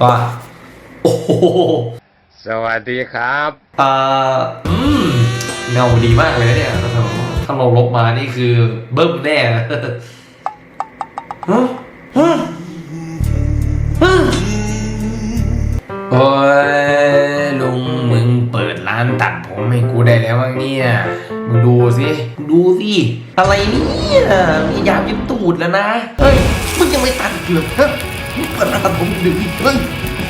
ต่อโอ้โหสวัสดีครับเอ่ออืมเงาดีมากเลยนะเนี่ยถ้าเราลบมานี่คือเบิ้มแน่นะฮะฮะฮะโอ้ยลุงมึงเปิดร้านตัดผมให้กูได้แล้วมั้งเนี่ยมึงดูสิดูสิอะไรเนี่ยมียามยิบตูดแล้วนะเฮ้ยมึงยังไม่ตัดอีกเหรอฮะมึง เปิดร้านตัดผมดึกเฮ้ย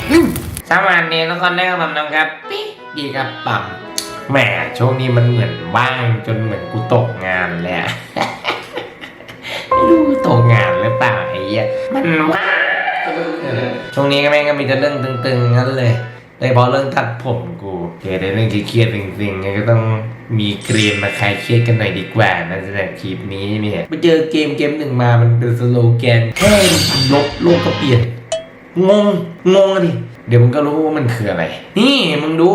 เร็วสวัสดีทุกคนนะครับผมน้องครับปิ๊กดีครับปั๊มแหมช่วงนี้มันเหมือนว่างจนเหมือนกูตกงานเลยอะไม่รู้กูตกงานหรือเปล่าไอ้เหี้ยมันว่างช่วงนี้ก็แม่งก็มีแต่เรื่องตึงๆงั้นเลย โดยเฉพาะเรื่องตัดผมกูเจอแต่เรื่องเครียดจริงๆงั้นก็ต้องมีเกมมาคลายเครียดกันหน่อยดีกว่านะสำหรับคลิปนี้เนี่ยไปเจอเกมเกมหนึ่งมามันเป็นสโลแกนแค่ลบโลกก็เปลี่ยนงงงงดิเดี๋ยวมึงก็รู้ว่ามันคืออะไร นี่มึงดู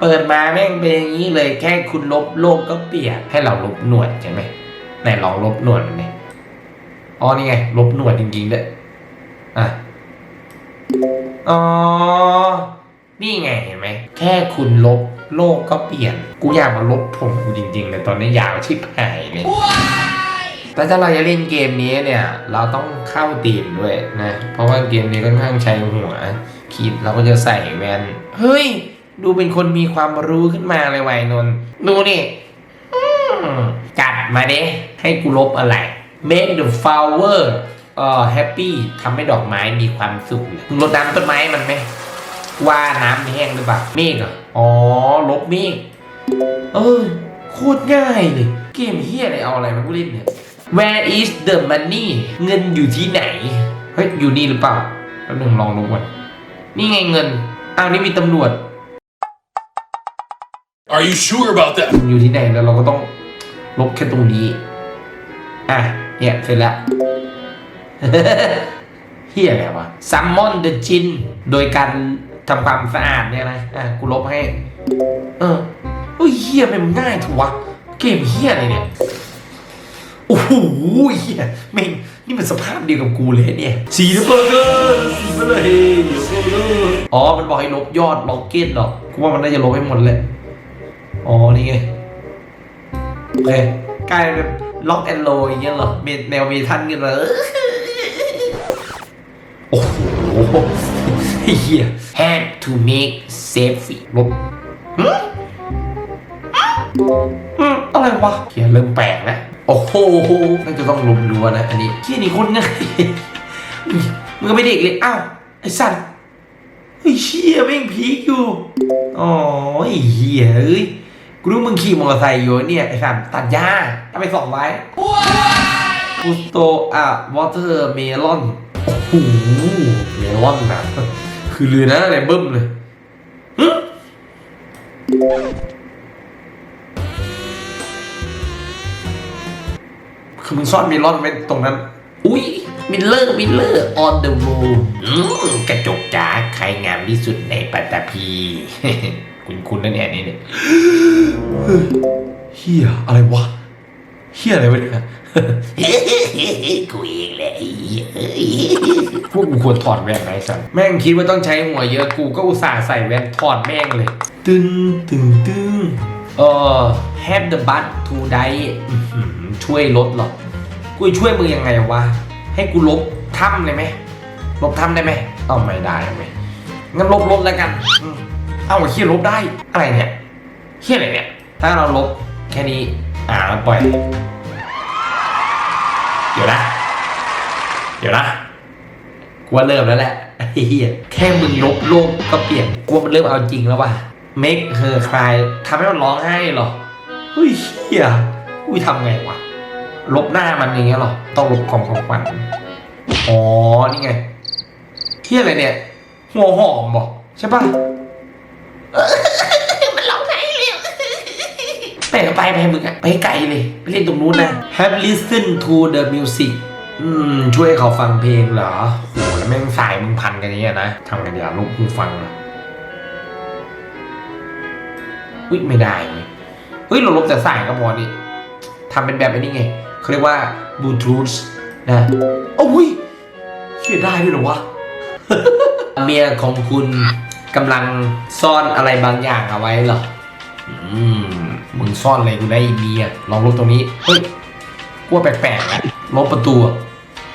เปิดมาแม่งเป็นอย่างนี้เลยแค่คุณลบโลกก็เปลี่ยนให้เราลบหนวดใช่ไหมไหนลองลบหนวดมันดิอ๋อนี่ไง ลบหนวดจริงๆด้วยอะอ๋อ นี่ไงเห็นไหม แค่คุณลบโลกก็เปลี่ยน กูอยากมาลบผมกูจริงๆเลยตอนนี้ยาวชิบหายเลยแต่ถ้าเราจะเล่นเกมนี้เนี่ย เราต้องเข้าตีมด้วยนะ เพราะว่าเกมนี้ค่อนข้างใช้หัวคิดเราก็จะใส่แว่น เฮ้ย ดูเป็นคนมีความรู้ขึ้นมาเลยวัยนนท์ดูนี่อืมจัดมาเด้ให้กูลบอะไร make the flower เอ่อ happy ทำให้ดอกไม้มีความสุขมึงรดน้ำต้นไม้มันไหม ว่าน้ำแห้งหรือเปล่าเมฆเหรออ๋อ ลบเมฆเออโคตรง่ายเลย เกมเฮียอะไรเอาอะไรมาพูดเล่นเนี่ย Where is the money เงินอยู่ที่ไหน เฮ้ย อยู่นี่หรือเปล่าแป๊บหนึงลองดูก่อน นี่ไงเงิน อ้าวนี่มีตำรวจ Are you sure about that? อยู่ที่ไหนแล้วเราก็ต้องลบแค่ตรงนี้ อะ เนี่ยเสร็จแล้วเฮียอะไรวะ Summon the Jin โดยการ ทำความสะอาดเนี่ยนะอะกูลบให้ เออเฮ้ยเฮียมันง่ายถูกวะเกมเฮียอะไรเนี่ย โอ้โหเฮียแม่งนี่มันสภาพเดียวกับกูเลยเนี่ยสีน้ำเบอร์เกอร์สีเบอร์เลยอ๋อมันบอกให้ลบยอดล็อกเก็ตหรอกกูว่ามันน่าจะลบให้หมดเลยอ๋อนี่ไงโอเคกลายเป็นล็อกแอนโลอย่างเงี้ยเหรอเมแนวเมทันกันเหรอโอ้โห เฮีย had to make safe ลบหึอืมอะไรวะเฮียเริ่มแปลกแล้วโอ้โหน่าจะต้องลุมรัวนะ อันนี้เฮียนี่คนง่ายมึงก็ไม่เด็กเลย อ้าว ไอ้สัตว์เฮ้ยเชี่ยแม่งพีคอยู่อ๋อไอ้เฮียเอ้ยกูรู้มึงขี่มอเตอร์ไซค์อยู่เนี่ย ไอ้สัตว์ตัดหญ้าเอาไปส่องไว้กูสโตอะวอเตอร์เมลอนโอ้โหเมลอนนะ คือเรือนะอะไรเบิ้มเลยหึคือมึงซ่อนเมลอนไว้ตรงนั้น อุ้ยมิลเลอร์มิลเลอร์ on the moon อืมกระจกจ๋าใครงามที่สุดในปัตตภีคุณคุณนั่นแน่นี่เนี่ยเฮียอะไรวะ เฮียอะไรวะเนี่ยกูเองแหละพวกกูควรถอดแว่นไหมสันแม่งคิดว่าต้องใช้หัวเยอะกูก็อุตส่าห์ใส่แว่นถอดแม่งเลย ตึงตึงตึงเออ have the butt to die อื้อหือช่วยลดเหรอ กูจะช่วยมึงยังไงวะ ให้กูลบถ้ำเลยไหมลบถ้ำได้ไหมเอาไม่ได้ไหมงั้นลบลบแล้วกันอืมเอาเฮียลบได้ อะไรเนี่ยเฮียอะไรเนี่ย ถ้าเราลบแค่นี้ อ่าปล่อย เดี๋ยวนะ เดี๋ยวนะกูว่าเริ่มแล้วแหละเฮียแค่มึงลบโลกก็เปลี่ยนกูว่ามันเริ่มเอาจริงแล้วว่ะ make her cry ทำให้มันร้องไห้หรอเฮ้ยเฮียอุ้ยทำไงวะ ลบหน้ามันอย่างเงี้ยหรอ ต้องลบของของขวัญอ๋อ นี่ไงเฮียอะไรเนี่ย หัวหอมบอกใช่ปะ มันร้องไห้เลย ไปไปมึงอะไปไกลเลย ไปเล่นตรงนู้นนะ Have listen to the music อืม ช่วยเขาฟังเพลงเหรอโหแล้วแม่งสายมึงพันกันอย่างเงี้ยนะทำกันเดี๋ยวลูกมึงฟังนะอุ้ยไม่ได้เว้ยเฮ้ยเราลบแต่สายก็พอนี่ทำเป็นแบบนี้ไงเขาเรียกว่าบลูทูธนะโอ้ยเขียนได้ด้วยหรอวะเมียของคุณกำลังซ่อนอะไรบางอย่างเอาไว้เหรอ อืม มึงซ่อนอะไรกูได้อีเมียลองลบตรงนี้ เฮ้ยกลัวแปลกๆอะลบประตู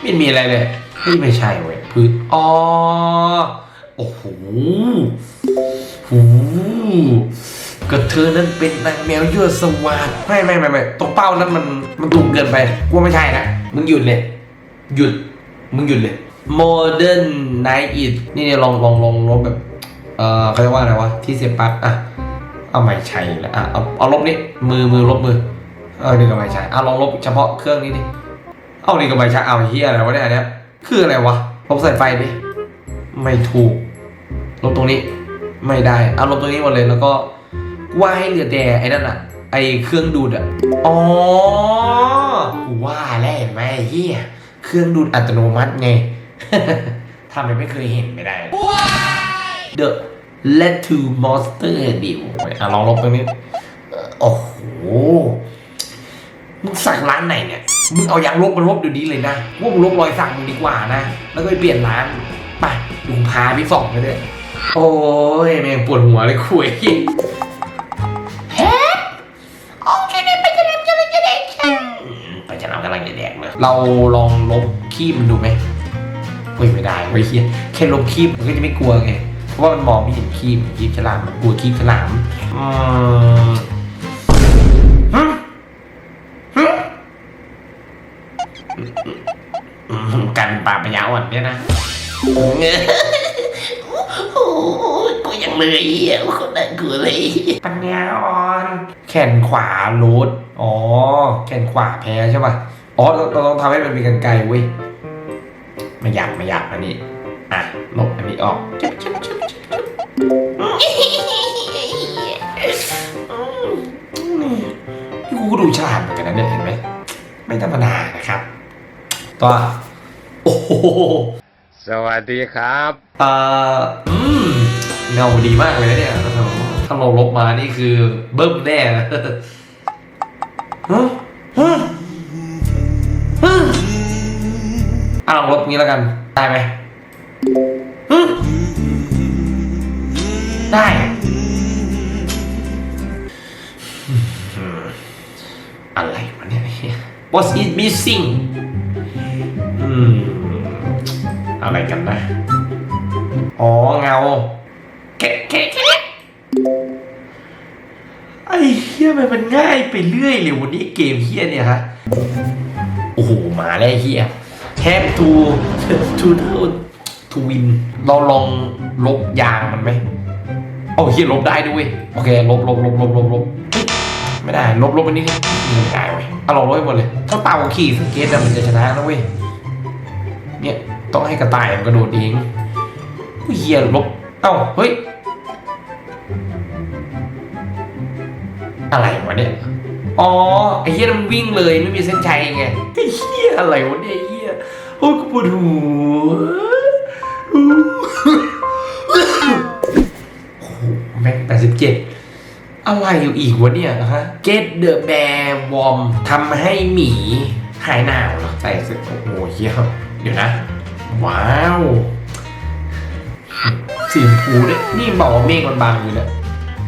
ไม่มีอะไรเลยเฮ้ยไม่ใช่เว้ยพื้นอ๋อโอ้โหหูก็เธอนั้นเป็นนางแมวยั่วสวาดไม่ไม่ไม่ไม่ตรงเป้านั้นมันมันถูกเกินไปกูว่าไม่ใช่นะมึงหยุดเลยหยุดมึงหยุดเลย Modern Night นี่เนี่ยลองลองลองลบแบบ เอ่อเขาเรียกว่าอะไรวะที่เสียบปลั๊กอะ เอาไม่ใช่แล้วอะเอาเอาลบนี่มือมือลบมือเออนี่ก็ไม่ใช่อะลองลบเฉพาะเครื่องนี้ดิเอานี่ก็ไม่ใช่เอาเฮียอะไรวะเนี่ยอันเนี้ยคืออะไรวะลบสายไฟดิไม่ถูกลบตรงนี้ไม่ได้เอาลบตรงนี้หมดเลยแล้วก็ว่าให้เหลือแต่ไอ้นั่นอะไอ้เครื่องดูดอะอ๋อกูว่าแล้วเห็นไหมไอ้เฮียเครื่องดูดอัตโนมัติไงทำไมไม่เคยเห็นไม่ได้ The Let to Monster Deal อะลองลบตรงนี้โอ้โห มึงสักร้านไหนเนี่ย มึงเอายางลบมาลบเดี๋ยวนี้เลยนะว่ามึงลบรอยสักมึงดีกว่านะ แล้วก็ไปเปลี่ยนร้านไปดูพาพี่สองไปเลยโอ้ยแม่งปวดหัวเลยคุยแฮะโอเคเนี่ยไปจะเด็กจะเด็กจะเด็กไปจะนำกำลังจะแดกเลยเราลองลบคีบมันดูไหมเฮ้ยไม่ได้เว้ยเฮียแค่ลบคีบมันก็จะไม่กลัวไงเพ ราะว่ามันมองไม่เห็นคีบคีบฉลามมันกลัวคีบฉลามอืมฮึฮึอืมกันปลาปัญญาอ่อนเนี่ยนะโอ้ยกูยังเลยเหี้ยคนนั้นกูเลยปัญญาอ่อน แขนขวารูดอ๋อ แขนขวาแพ้ใช่ป่ะ อ๋อเราเราต้องทำให้มันมีกันไกลเว้ยไม่อยากไม่อยากอันนี้ อะลบอันนี้ออกจุ๊บจุ๊บจุ๊บ จุ๊บจุ๊บนี่กูก็ดูฉลาดเหมือนกันนะเนี่ยเห็นไหมไม่ธรรมดานะครับตัวโอ้โหสวัสดีครับเอ่ออืมเงาดีมากเลยนะเนี่ยถ้าเราลบมานี่คือเบิ้มแน่นะฮะฮะฮะอะลองลบงี้แล้วกัน ได้ไหมฮะ ได้อืมอะไรวะเนี่ย What's it missing อืม อะไรกันนะ อ๋อ เงาแกะแกะแกะไอ้เฮียมันมันง่ายไปเรื่อยเลยวันนี้เกมเฮียเนี่ยฮะ โอ้โห มาแล้วไอ้เฮียแทบทูทูทูทูวิน เราลองลบยางมันไหม โอ้เฮียลบได้ด้วยโอเคลบลบลบลบลบลบเฮ้ยไม่ได้ลบลบไปนิดนึงไม่ได้เว้ยเอาลองลบให้หมดเลย ถ้าเต่าขี่สเก็ตอะมันจะชนะนะเว้ยเนี่ยต้องให้กระต่ายมันกระโดดเองอุ๊ยเฮียลบเอ้าเฮ้ยอะไรวะเนี่ย อ๋อ ไอ้เฮียมันวิ่งเลยไม่มีเส้นชัยไงไอ้เฮียอะไรวะเนี่ยไอ้เฮียโอ้ยกูปวดหัว เจ็ดอะไรอยู่อีกวะเนี่ยนะฮะ Get the bear warm ทำให้หมีหายหนาวเหรอใส่เสื้อโอ้โหเฮียเดี๋ยวนะ ว้าวสีชมพูด้วยนี่บอกว่าเมฆมันบางอยู่เนี่ย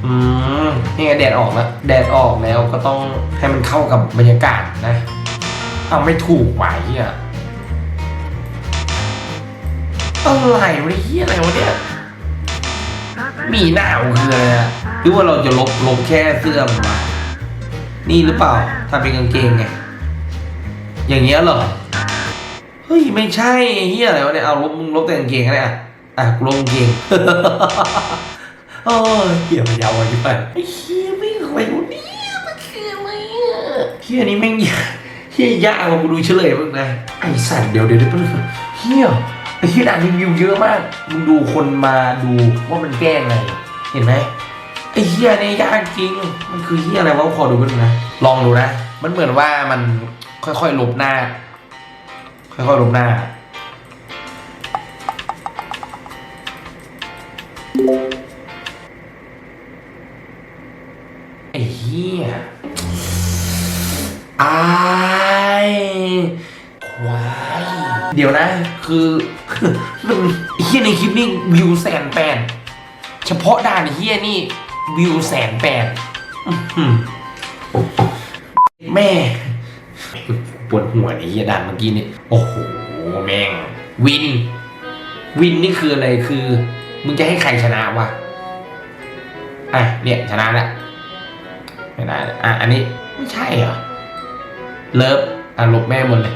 อืมนี่ไงแดดออกแล้วแดดออกแล้วก็ต้องให้มันเข้ากับบรรยากาศนะเอาไม่ถูกไหวอะอะไรวะเนี่ยเฮียอะไรวะเนี่ย มีหนาวคืออะไรอะหรือว่าเราจะลบลบแค่เสื้อมันมานี่หรือเปล่าทำเป็นกางเกงไง อย่างเงี้ยเหรอ เฮ้ย ไม่ใช่เฮียอะไรวะเนี่ย เอาลบมึงลบแต่กางเกงอะไรอะ อะกูลบกางเกงโอ้ยเฮียมันยาวไปไอ้เฮียไม่ไหวเนี่ยมันคืออะไรอะเฮียนี่แม่งยากเฮียยากกว่ากูดูเฉลยมึงนะไอ้สัตว์เดี๋ยวเดี๋ยวเดี๋ยวแป๊บนึงเฮีย ไอ้เฮียด่านรีวิวเยอะมาก มึงดูคนมาดูว่ามันแก้ไง เห็นไหมไอ้เฮียเนี่ยยากจริง มันคือเฮียอะไรวะขอดูกันนะ ลองดูนะ มันเหมือนว่ามันค่อยๆลบหน้า ค่อยๆลบหน้า ไอ้เหี้ยอายควาย เดี๋ยวนะ คือ มันเฮียในคลิปนี้วิวแสนแปดเฉพาะด่านเฮียนี่วิวแสนแปดแม่ปวดหัวไอ้เฮียด่านเมื่อกี้นี่โอ้โหแม่ง วิน วินนี่คืออะไรคือ มึงจะให้ใครชนะวะอะเนี่ยชนะแล้วไม่ได้อะอันนี้ไม่ใช่เหรอเลิฟอะลบแม่หมดเลย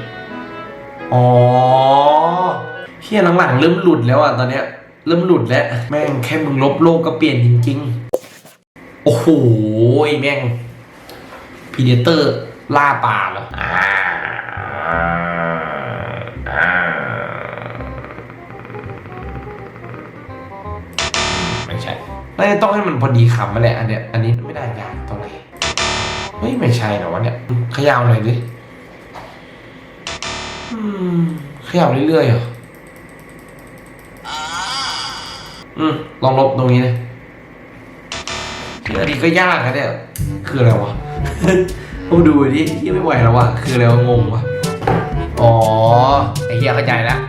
อ๋อ เฮียหลังๆเริ่มหลุดแล้วอะตอนเนี้ยเริ่มหลุดแล้ว แม่งแค่มึงลบโลกก็เปลี่ยนจริงๆ โอ้โหแม่งพีเดเตอร์ล่าป่าเหรอไม่ใช่น่าจะต้องให้มันพอดีคำมาแหละอันเนี้ยอันนี้ไม่ได้ยากตรงไหนเฮ้ยไม่ใช่หรอวะเนี่ยเขยาวหน่อยดิอืมขยับเรื่อยๆเหรอ อืมลองลบตรงนี้นะเอันนี้ก็ยากนะเนี่ย คืออะไรวะมาดูดิที่ไม่ไหวแล้ววะ คืออะไรวะงงวะ อ๋อ ไอ้เหี้ยเข้าใจแล้ว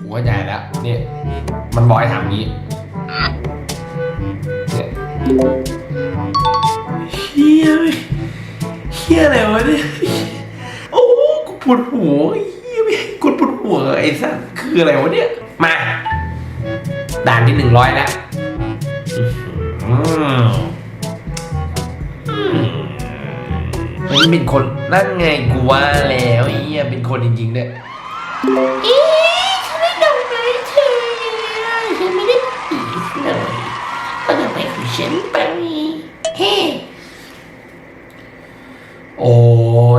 กูเข้าใจแล้วนี่มันบอกให้ทำงี้เนี่ยเฮียเฮียอะไรวะเนี่ย โอ้กูปวดหัวไอ้เหี้ยไม่ให้กดปวดหัวไอ้สัสคืออะไรวะเนี่ย มา ด่านที่หนึ่งร้อยแล้วอื้อหืออืมมันเป็นคนนั่นไงกูว่าแล้วไอ้เหี้ยเป็นคนจริงๆเนี่ยเอ๊ะฉันไม่ดอกไม้เธอฉันไม่ได้ปีสเลยเอาดอกไม้ของฉันไปเฮ้โอ้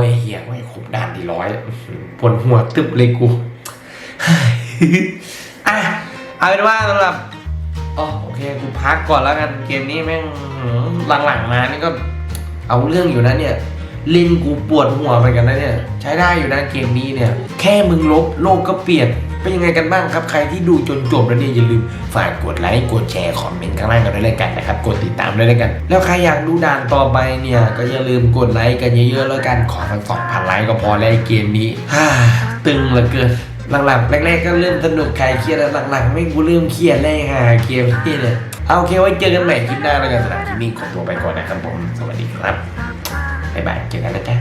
ยเหี้ยไม่ครบด่านที่ร้อยอื้อหือปวดหัวตึบเลยกูอะ เอาเป็นว่าสำหรับอ๋อโอเคกูพักก่อนแล้วกันเกมนี้แม่งหือหลังๆมานี่ก็เอาเรื่องอยู่นะเนี่ยเล่นกูปวดหัวไปกันนะเนี่ย ใช้ได้อยู่นะเกมนี้เนี่ย แค่มึงลบโลกก็เปลี่ยนเป็นยังไงกันบ้างครับ ใครที่ดูจนจบแล้วเนี่ยอย่าลืมฝากกดไลค์กดแชร์คอมเมนต์ข้างล่างกันด้วยแล้วกันนะครับ กดติดตามด้วยแล้วกัน แล้วใครอยากดูด่านต่อไปเนี่ย ก็อย่าลืมกดไลค์กันเยอะๆแล้วกันขอสักสองพันไลค์ก็พอแล้วไอ้เกมนี้ฮ่าตึงเหลือเกิน หลังๆแรกๆก็เริ่มสนุกใครเครียดแล้วหลังๆไม่กูเริ่มเครียดแลยฮะเกมนี้เนี่ยเอาโอเคไว้เจอกันใหม่คลิปหน้าแล้วกันสำหรับที่นี่ขอตัวไปก่อนนะครับผมสวัสดีครับบ๊ายบายเจอกันนะจ๊ะ